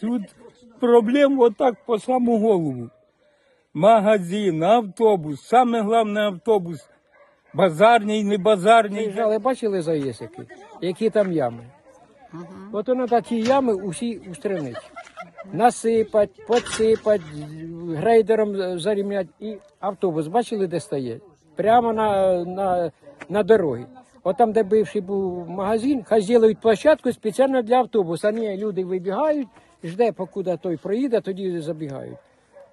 Тут проблем отак по саму голову. Магазин, автобус, саме головне автобус. Базарний, не базарний. Приїжджали, бачили заїсики, які там ями. От воно такі ями усі устранить. Насипать, подсипать, грейдером зарівнять і автобус, бачили, де стає? Прямо на, на, на дорогі. От там, де бивший був магазин, хай зроблять площадку спеціально для автобуса. Ні, люди вибігають, жде, покуди той проїде, тоді забігають.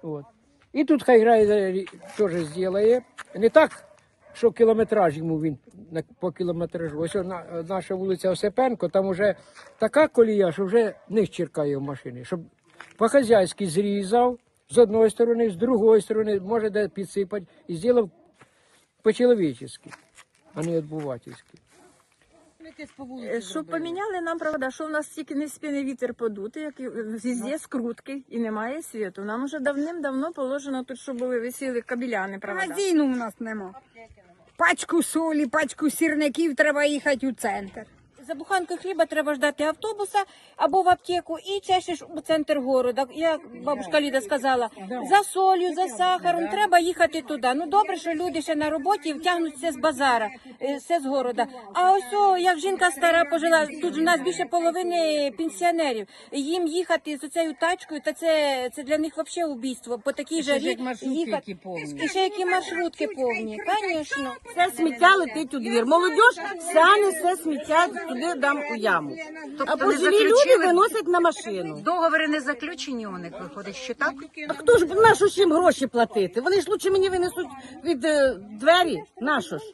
От. І тут хай грейдер теж зробить. Не так, що кілометраж йому він по кілометражу. Ось на, наша вулиця Осипенко, там вже така колія, що вже не черкає в машини. Щоб по-хазяйськи зрізав з одної сторони, з другої сторони, може де підсипати, і зробив по-чоловічески, а не відбувательські. Е, Щоб поміняли нам провода, що в нас тільки не спіне вітер подути, як і везде скрутки і немає світу. Нам уже давним-давно положено тут, щоб були висіли кабіляни, провода. Магазину у нас нема. Пачку солі, пачку сірників треба їхати у центр. За буханкою хліба треба ждати автобуса або в аптеку і чешеш у центр города. Як бабушка Ліда сказала, за солью, за сахаром треба їхати туди. Ну добре, що люди ще на роботі втягнуть все з базара, е, все з города. А ось о, як жінка стара пожила, тут у нас більше половини пенсіонерів. Їм їхати з цією тачкою, та це, це для них взагалі убійство. По такій жарі їхати. І ще які маршрутки повні, звісно. Все сміття летить у двір. Молодіж вся несе сміття туди дам у яму. а Тобто не пожилі люди заключили? виносять на машину. Договори не заключені у них виходить, що так? А хто ж нашу ж їм гроші платити? Вони ж лучше мені винесуть від е, двері. Нащо ж?